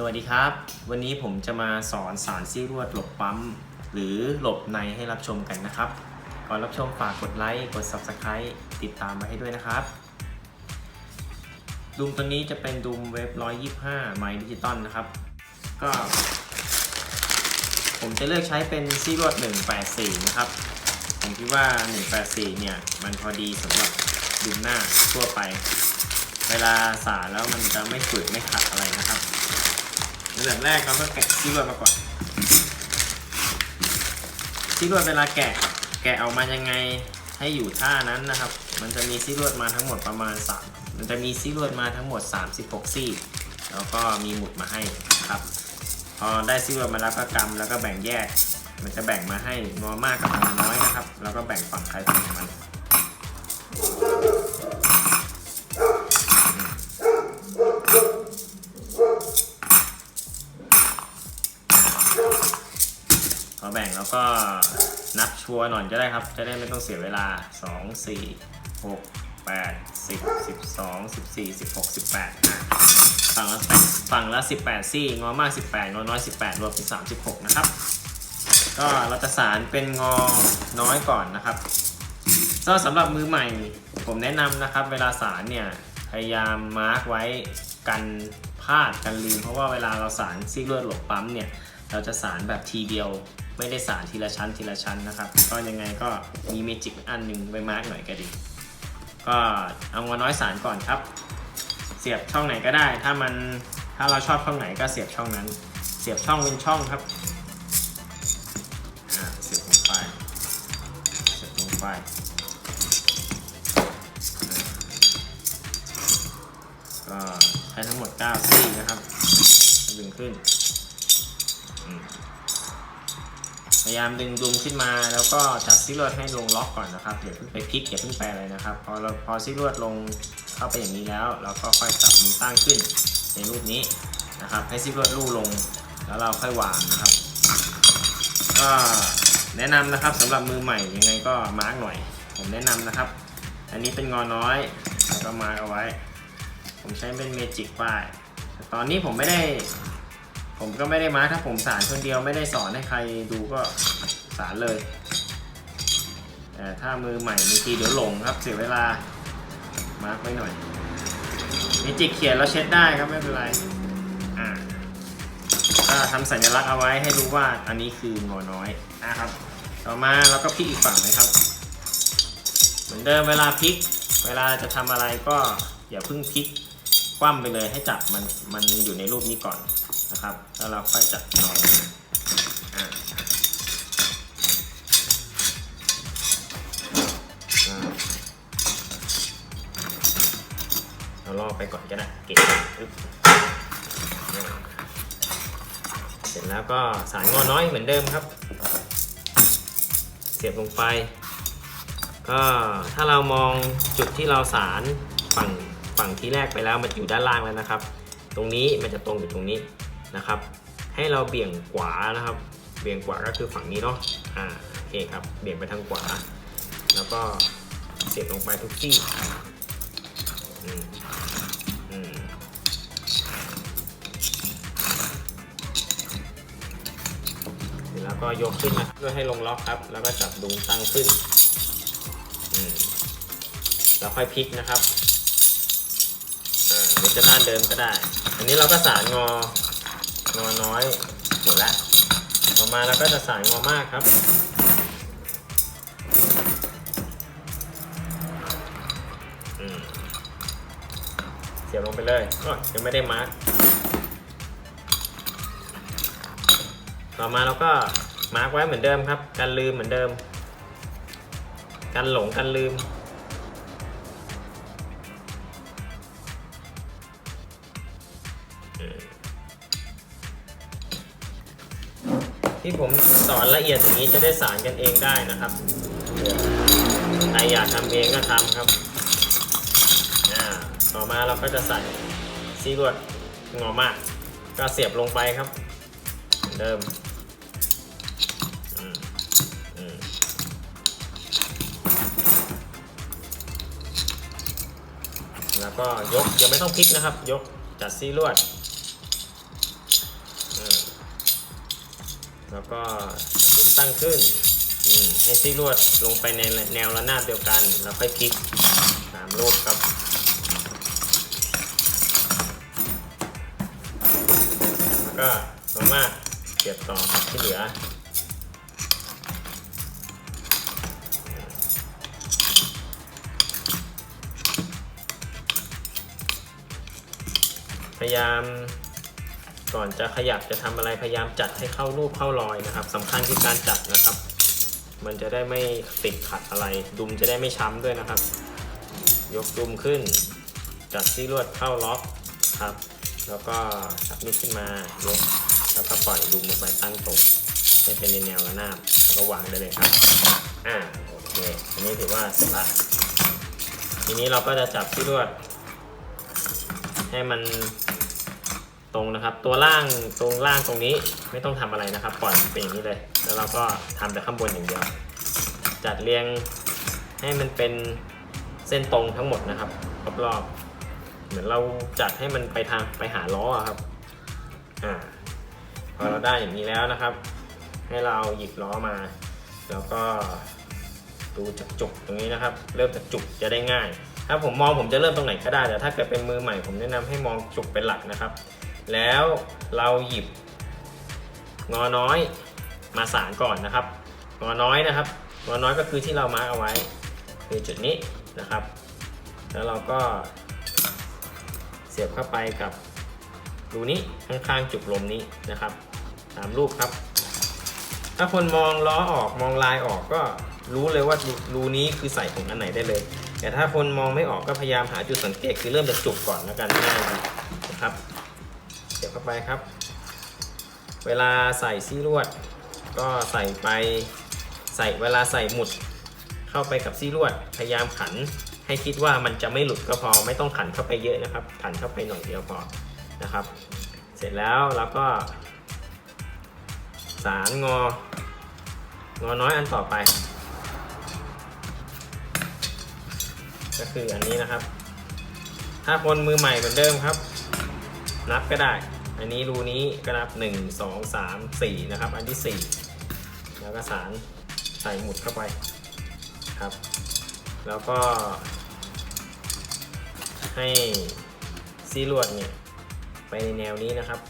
สวัสดีครับ วันนี้ผมจะมาสอนสารซี่ลวดหลบปั๊ม หรือหลบในให้รับชมกันนะครับ ก่อนรับชมฝากกดไลค์กด Subscribe ติดตามมาให้ด้วยนะครับดูมตัวนี้จะเป็นดูมเว็บ 125 ไมค์ดิจิตอลนะครับ ก็ ผมจะเลือกใช้เป็นซี่ลวด 184 นะครับ ผมคิดว่า 184 เนี่ย มันพอดีสำหรับดูมหน้าทั่วไป เวลาสาแล้วมันจะไม่ฝืดไม่ขัดอะไรนะครับ ในแบบแรกเราก็แกะซี่ลวดมาก่อนซี่ลวดเวลาแกะ แกะออกมายังไงให้อยู่ท่านั้นนะครับ มันจะมีซี่ลวดมาทั้งหมดประมาณ3มันจะมีซี่ลวดมาทั้งหมด 36 ซี่ แล้วก็มีหมุดมาให้ครับ พอได้ซี่ลวดมาแล้วก็กำแล้วก็แบ่งแยก มันจะแบ่งมาให้งอมากกับงอน้อยนะครับ แล้วก็แบ่งฝั่งใครฝั่งมัน พอแบ่งแล้วก็นับชัวร์หน่อยก็ได้ครับ จะได้ไม่ต้องเสียเวลา 2 4 6 8 10 12 14 16 18ฝั่งละฝั่งละ 18 ซี่ งอมาก 18 งอน้อย 18 รวมเป็น 36 นะครับ ก็เราจะสารเป็นงอน้อยก่อนนะครับก็สำหรับมือใหม่ผมแนะนำนะครับ เวลาสารเนี่ยพยายามมาร์กไว้กันพลาดกันลืมเพราะว่าเวลาเราสารซี่เลวดหลบปั๊มเนี่ย เราจะสารแบบทีเดียว ไม่ได้สารทีละชั้นทีละชั้นนะครับ ก็ยังไงก็มีเมจิกอันหนึ่งไว้มาร์กหน่อยก็ดี ก็เอางอน้อยสารก่อนครับ เสียบช่องไหนก็ได้ ถ้ามันถ้าเราชอบช่องไหนก็เสียบช่องนั้น เสียบช่องเป็นช่องครับเสียบลงไปเสียบลงไปก็ใช้ทั้งหมด9ซี่นะครับดึงขึ้น ยายามดึงดุมขึ้นมา แล้วก็จับซี่ลวดให้ลงล็อกก่อนนะครับอย่าเพิ่งไปพลิกอย่าเพิ่งไปอะไรนะครับ พอเราพอซี่ลวดลงเข้าไปอย่างนี้แล้ว เราก็ค่อยจับมือตั้งขึ้นในรูปนี้นะครับ ให้ซี่ลวดลู่ลง แล้วเราค่อยวางนะครับ ก็แนะนำนะครับสำหรับมือใหม่ยังไงก็มาร์กหน่อย ผมแนะนำนะครับ อันนี้เป็นงอน้อยแล้วก็มาร์กเอาไว้ ผมใช้เป็นเมจิกป้ายตอนนี้ผมไม่ได้ ผมก็ไม่ได้มาถ้าผมสารคนเดียวไม่ได้สอนให้ใครดูก็สารเลย แต่ถ้ามือใหม่บางทีเดี๋ยวหลงครับเสียเวลา มาร์คไว้หน่อยมีจิกเขียนแล้วเช็ดได้ครับไม่เป็นไรอ่าก็ทำสัญลักษณ์เอาไว้ให้รู้ว่าอันนี้คืองอน้อยนะครับ ต่อมาเราก็พลิกอีกฝั่งเลยครับ เหมือนเดิมเวลาพลิก เวลาจะทำอะไรก็อย่าเพิ่งพลิกคว่ำไปเลยให้จับมันมันอยู่ในรูปนี้ก่อน นะครับ แล้วเราค่อยจับนอนเราล่อไปก่อนก็ได้เก็บเสร็จแล้วก็สายงอน้อยเหมือนเดิมครับ เสียบลงไป ก็ถ้าเรามองจุดที่เราสารฝั่งฝั่งที่แรกไปแล้วมันอยู่ด้านล่างแล้วนะครับ ตรงนี้มันจะตรงอยู่ตรงนี้ นะครับ ให้เราเบี่ยงขวานะครับ เบี่ยงขวาก็คือฝั่งนี้เนาะอ่าโอเคครับเบี่ยงไปทางขวา แล้วก็เสียบลงไปทุกที่อืมอืมแล้วก็ยกขึ้นนะครับเพื่อให้ลงล็อกครับ แล้วก็จับดุงตั้งขึ้นแล้วค่อยพลิกนะครับอ่าหรือจะด้านเดิมก็ได้ อันนี้เราก็สารงอ งอน้อยหมดแล้วต่อมาเราก็จะสารงอมากครับ เสียบลงไปเลยก็ยังไม่ได้มาร์กต่อมาเราก็มาร์กไว้เหมือนเดิมครับ กันลืมเหมือนเดิม กันหลงกันลืม ที่ผมสอนละเอียดอย่างนี้จะได้สารกันเองได้นะครับใครอยากทำเองก็ทำครับต่อมาเราก็จะใส่ซีลวดงอมาก ก็เสียบลงไปครับเหมือนเดิมอืมอืมแล้วก็ยกยังไม่ต้องพลิกนะครับ ยกจัดซีลวด แล้วก็จับมุมตั้งขึ้นให้ซี่ลวดลงไปในแนวระนาบเดียวกัน แล้วค่อยพลิกสามลูกครับ แล้วก็สามารถเก็บต่อที่เหลือพยายาม ก่อนจะขยับจะทำอะไรพยายามจัดให้เข้ารูปเข้ารอยนะครับสำคัญที่การจัดนะครับ มันจะได้ไม่ติดขัดอะไร ดุมจะได้ไม่ช้ำด้วยนะครับ ยกดุมขึ้น จัดที่ลวดเข้าล็อกครับ แล้วก็จับนิ้วขึ้นมายกแล้วก็ปล่อยดุมลงไปตั้งตรงให้เป็นในแนวระนาบแล้วก็วางได้เลยครับอ่าโอเคอันนี้ถือว่าเสร็จละทีนี้เราก็จะจับที่ลวด ให้มัน ตรงนะครับ ตัวล่างตรงล่างตรงนี้ไม่ต้องทำอะไรนะครับปล่อยมันเป็นอย่างนี้เลย แล้วเราก็ทำแต่ข้างบนอย่างเดียว จัดเรียงให้มันเป็นเส้นตรงทั้งหมดนะครับรอบๆเหมือนเราจัดให้มันไปทางไปหาล้อครับอ่าพอเราได้อย่างนี้แล้วนะครับ ให้เราหยิบล้อมา แล้วก็ดูจากจุกตรงนี้นะครับ เริ่มจากจุกจะได้ง่าย ถ้าผมมองผมจะเริ่มตรงไหนก็ได้แต่ถ้าเกิดเป็นมือใหม่ผมแนะนำให้มองจุกเป็นหลักนะครับ แล้วเราหยิบงอน้อยมาสานก่อนนะครับงอน้อยนะครับงอน้อยก็คือที่เรามาร์กเอาไว้ คือจุดนี้นะครับ แล้วเราก็เสียบเข้าไปกับรูนี้ข้างๆจุกลมนี้นะครับ ตามรูปครับ ถ้าคนมองล้อออกมองลายออกก็รู้เลยว่ารูนี้คือใส่ของอันไหนได้เลย แต่ถ้าคนมองไม่ออกก็พยายามหาจุดสังเกตคือเริ่มจากจุกก่อนแล้วกันง่ายดีนะครับ เสียบเข้าไปครับ เวลาใส่ซี่ลวด ก็ใส่ไปใส่เวลาใส่หมุดเข้าไปกับซี่ลวด พยายามขันให้คิดว่ามันจะไม่หลุดก็พอไม่ต้องขันเข้าไปเยอะนะครับ ขันเข้าไปหน่อยเดียวพอนะครับ เสร็จแล้วเราก็ สารงอ งอน้อยอันต่อไป ก็คืออันนี้นะครับ ถ้าคนมือใหม่เหมือนเดิมครับ นับก็ได้ อันนี้รูนี้ก็นับ 1 2 3 4 นะครับ อันที่ 4 แล้วก็สารใส่หมุดเข้าไปครับ แล้วก็ ให้ซีลวดเนี่ยไปในแนวนี้นะครับ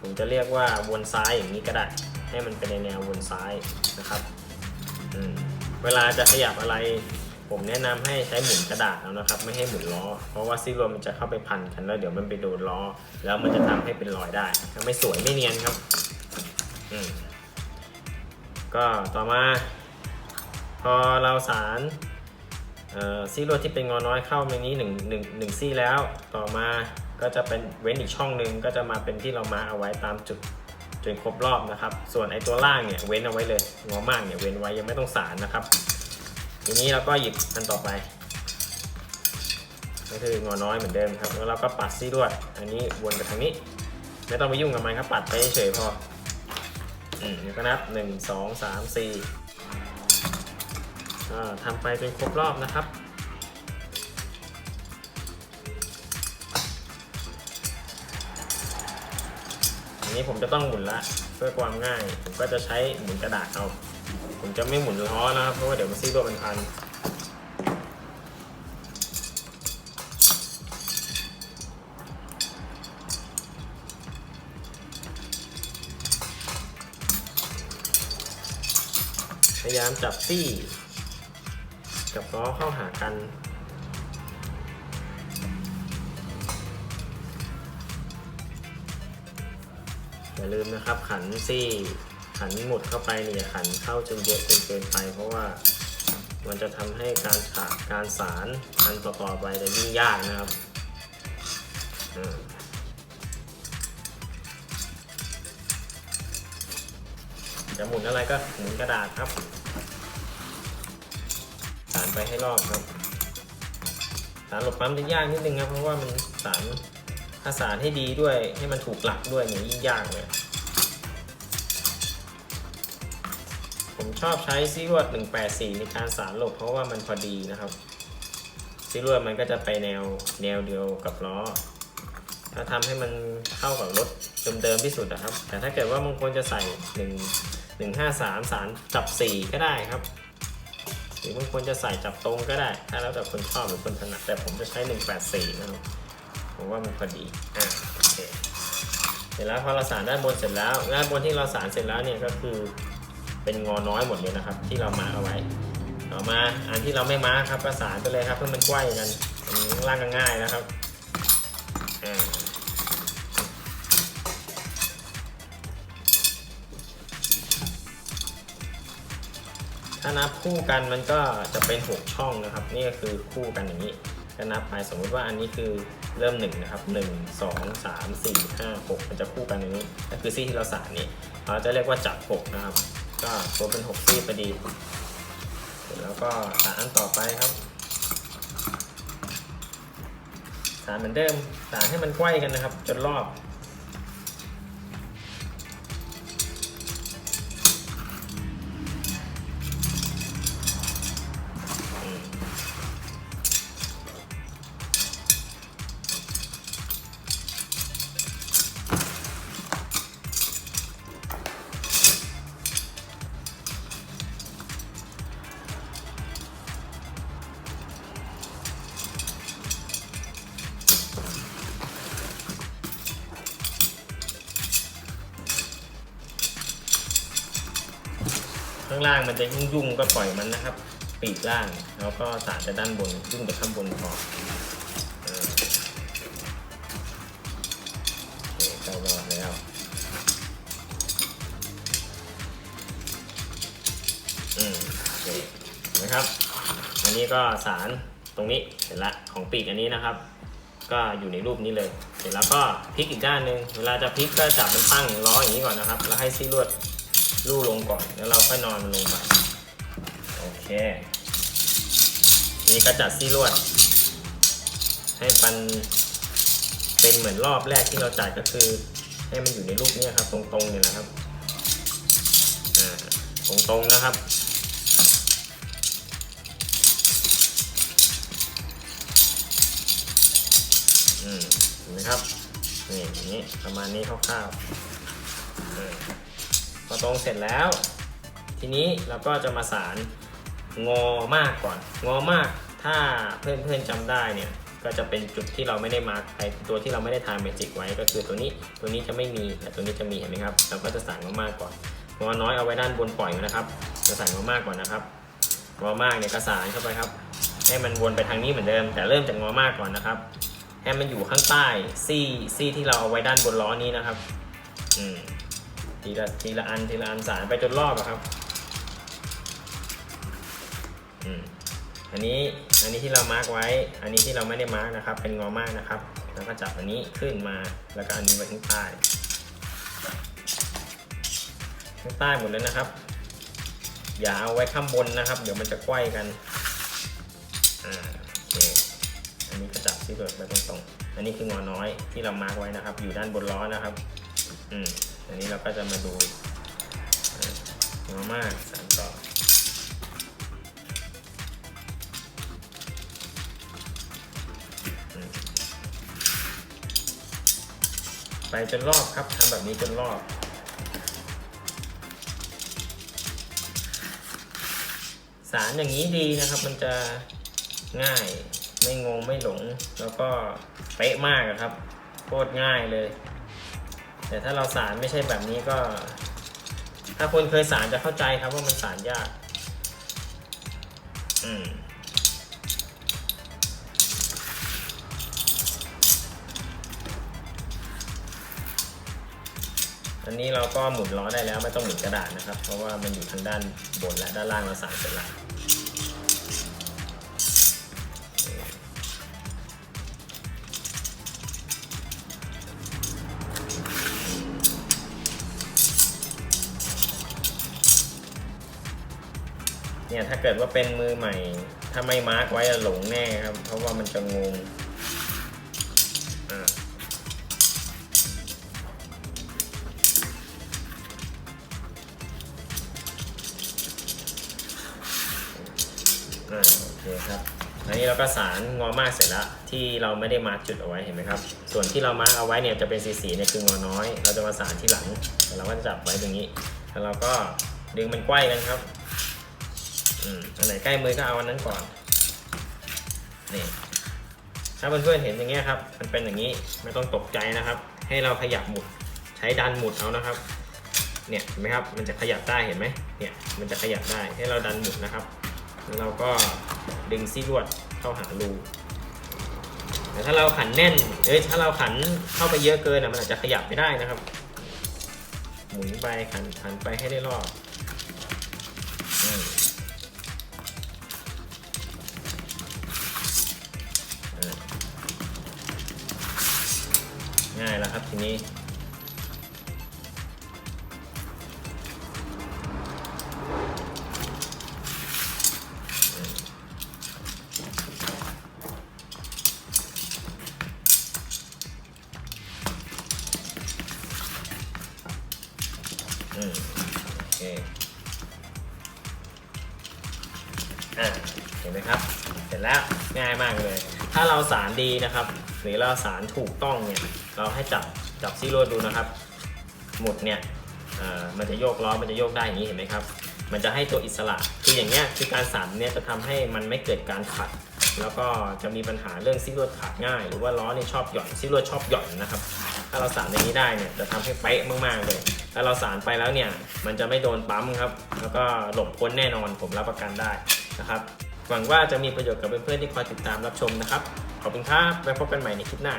ผมจะเรียกว่าวนซ้ายอย่างนี้ก็ได้ ให้มันเป็นในแนววนซ้ายนะครับ เวลาจะขยับอะไร ผมแนะนำให้ใช้หมุนกระดาษเอานะครับ ไม่ให้หมุนล้อ เพราะว่าซี่ลวดมันจะเข้าไปพันกันแล้วเดี๋ยวมันไปโดนล้อ แล้วมันจะทำให้เป็นรอยได้ถ้าไม่สวยไม่เนียนครับอืมก็ต่อมา พอเราสารเอ่อซี่ลวดที่เป็นงอน้อยเข้าในนี้หนึ่งหนึ่งหนึ่งซี่แล้ว ต่อมาก็จะเป็นเว้นอีกช่องหนึ่งก็จะมาเป็นที่เรามาเอาไว้ตามจุดจนครบรอบนะครับ ส่วนไอ้ตัวล่างเนี่ยเว้นเอาไว้เลยงอมากเนี่ยเว้นไว้ยังไม่ต้องสารนะครับ ทีนี้เราก็หยิบอันต่อไปก็คืองอน้อยเหมือนเดิมครับ แล้วเราก็ปัดซี่ลวด อันนี้วนไปทางนี้ ไม่ต้องไปยุ่งกับมันครับ ปัดไปเฉยพอ อืมเดี๋ยวก็นับหนึ่งสองสามสี่ทำไปจนครบรอบนะครับอันนี้ผมจะต้องหมุนละเพื่อความง่าย ผมก็จะใช้หมุนกระดาษเอา ผมจะไม่หมุนล้อนะครับ เพราะว่าเดี๋ยวมันซีตัวเป็นพันพยายามจับซี่ กับล้อเข้าหากันอย่าลืมนะครับขันซี่ ขันหมุดเข้าไปเนี่ยอย่าขันเข้าจนเยอะจนเกินไป เพราะว่ามันจะทำให้การฉากการสารอันต่อๆไปจะยิ่งยากนะครับจะหมุนอะไรก็หมุนกระดาษครับสารไปให้รอบครับ สารหลบปั๊มจะยากนิดนึงครับเพราะว่ามันสารถ้าสารให้ดีด้วยให้มันถูกหลักด้วยเนี่ยยิ่งยากเลย ผมชอบใช้ซีรวด 184 ในการสารหลบเพราะว่ามันพอดีนะครับซีรวดมันก็จะไปแนวแนวเดียวกับล้อก็ทำให้มันเข้ากับรถเดิมๆที่สุดนะครับ แต่ถ้าเกิดว่าบางคนจะใส่หนึ่งหนึ่งห้าสารจับสี่ก็ได้ครับ หรือบางคนจะใส่จับตรงก็ได้ ถ้าแล้วแต่คนชอบหรือคนถนัดแต่ผมจะใช้หนึ่งแปดสี่นะครับผมว่ามันพอดีอะโอเคเสร็จแล้วพอเราสารด้านบนเสร็จแล้วด้านบนที่เราสารเสร็จแล้วเนี่ยก็คือ เป็นงอน้อยหมดเลยนะครับ ที่เรามาเอาไว้ต่อมาอันที่เราไม่มาครับก็สารไปเลยครับเพื่อมันใกล้กันอันนี้ล่างก็ง่ายนะครับถ้านับคู่กันมันก็จะเป็น 6 ช่องนะครับ นี่ก็คือคู่กันอย่างนี้ก็นับไปสมมติว่าอันนี้คือเริ่ม1นะครับ1 2 3 4 5 6 มันจะคู่กันอย่างนี้ก็คือซี่ที่เราสานนี่เราจะเรียกว่าจับ6นะครับ ก็ตัวเป็น6ซี่พอดีเสร็จแล้วก็สารอันต่อไปครับ สารเหมือนเดิมสารให้มันใกล้กันนะครับ จนรอบ ข้างล่างมันจะยุ่งๆก็ปล่อยมันนะครับ ปีกล่าง แล้วก็สารจะด้านบนยุ่งแต่ข้างบนพอเออโอเคเข้ารอดแล้วอืมโอเคเห็นะครับ อันนี้ก็สารตรงนี้เสร็จละของปีกอันนี้นะครับ ก็อยู่ในรูปนี้เลย เสร็จแล้วก็พลิกอีกด้านหนึ่งเวลาจะพลิกก็จับมันตั้งล้ออย่างนี้ก่อนนะครับ แล้วให้ซี่ลวด ลู่ลงก่อนแล้วเราค่อยนอนมันลงไปโอเค นี่ก็จัดซี่ลวด ให้มันเป็นเหมือนรอบแรกที่เราจัดก็คือ ให้มันอยู่ในรูปนี้ครับ ตรงๆเนี่ยนะครับตรงๆนะครับอืมเห็นไหมครับ นี่อย่างนี้ประมาณนี้คร่าวๆ พอตรงเสร็จแล้ว ทีนี้เราก็จะมาสารงอมากก่อน งอมากถ้าเพื่อนๆจำได้เนี่ยก็จะเป็นจุดที่เราไม่ได้มาร์คไอตัวที่เราไม่ได้ทาเมจิกไว้ก็คือตัวนี้ตัวนี้จะไม่มีแต่ตัวนี้จะมีเห็นไหมครับ เราก็จะสานงอมากก่อนงอน้อยเอาไว้ด้านบนปล่อยนะครับ จะสานงอมากก่อนนะครับงอมากเนี่ยก็สานเข้าไปครับให้มันวนไปทางนี้เหมือนเดิม แต่เริ่มจากงอมากก่อนนะครับให้มันอยู่ข้างใต้ซี่ซี่ที่เราเอาไว้ด้านบนล้อนี้นะครับ อืม ทีละทีละอันทีละอันสานไปจนรอบอะครับอันนี้อันนี้ที่เรามาร์กไว้ อันนี้ที่เราไม่ได้มาร์กนะครับ เป็นงอมากนะครับ แล้วก็จับอันนี้ขึ้นมา แล้วก็อันนี้ไว้ข้างใต้ข้างใต้หมดเลยนะครับ อย่าเอาไว้ข้างบนนะครับ เดี๋ยวมันจะไขว้กัน อ่าโอเค อันนี้ก็จับที่เกิดไปตรงๆ อันนี้คืองอน้อยที่เรามาร์กไว้นะครับ อยู่ด้านบนล้อนะครับ อืม อันนี้เราก็จะมาดูอ่างอมากสานต่อไปจนรอบครับทำแบบนี้จนรอบสารอย่างนี้ดีนะครับ มันจะง่ายไม่งงไม่หลง แล้วก็เป๊ะมากครับโคตรง่ายเลย แต่ถ้าเราสารไม่ใช่แบบนี้ก็ ถ้าคนเคยสารจะเข้าใจครับว่ามันสารยาก อืมอันนี้เราก็หมุนล้อได้แล้วไม่ต้องหมุนกระดาษนะครับ เพราะว่ามันอยู่ทางด้านบนและด้านล่างเราสานเสร็จแล้ว ถ้าเกิดว่าเป็นมือใหม่ ถ้าไม่มาร์กไว้จะหลงแน่ครับ เพราะว่ามันจะงงอ่าโอเคครับอันนี้เราก็สารงอมากเสร็จแล้วที่เราไม่ได้มาร์กจุดเอาไว้เห็นไหมครับ ส่วนที่เรามาร์กเอาไว้เนี่ยจะเป็นสีสีเนี่ยคืองอน้อย เราจะมาสานที่หลังเราก็จะจับไว้ตรงนี้ แล้วเราก็ดึงมันใกล้กันครับ อืมอันไหนใกล้มือก็เอาอันนั้นก่อน นี่ ถ้าเพื่อนๆเห็นอย่างเงี้ยครับ มันเป็นอย่างนี้ ไม่ต้องตกใจนะครับ ให้เราขยับหมุด ใช้ดันหมุดเอานะครับ เนี่ยเห็นไหมครับ มันจะขยับได้เห็นไหมเนี่ย มันจะขยับได้ ให้เราดันหมุดนะครับ แล้วเราก็ดึงซี่ลวดเข้าหารูแต่ถ้าเราขันแน่น เอ้ย ถ้าเราขันเข้าไปเยอะเกินอะ มันอาจจะขยับไม่ได้นะครับ หมุนไปขันขันไปให้ได้รอบ ง่ายแล้วครับทีนี้ อืมโอเคอะเห็นไหมครับ เสร็จแล้วง่ายมากเลย ถ้าเราสารดีนะครับ หรือเราสารถูกต้องเนี่ยเราให้จับจับซี่โรดดูนะครับ หมุดเนี่ยมันจะโยกล้อมันจะโยกได้อย่างนี้เห็นไหมครับ มันจะให้ตัวอิสระคืออย่างเงี้ยคือการสานเนี่ยจะทำให้มันไม่เกิดการขัด แล้วก็จะมีปัญหาเรื่องซี่ลวดขาดง่าย หรือว่าล้อเนี่ยชอบหย่อนซี่ลวดชอบหย่อนนะครับ ถ้าเราสานอย่างนี้ได้เนี่ยจะทำให้เป๊ะมากๆเลยถ้าเราสานไปแล้วเนี่ยมันจะไม่โดนปั๊มครับ แล้วก็หลบพ้นแน่นอนผมรับประกันได้นะครับหวังว่าจะมีประโยชน์กับเพื่อนๆที่คอยติดตามรับชมนะครับ ขอบคุณครับไว้พบกันใหม่ในคลิปหน้า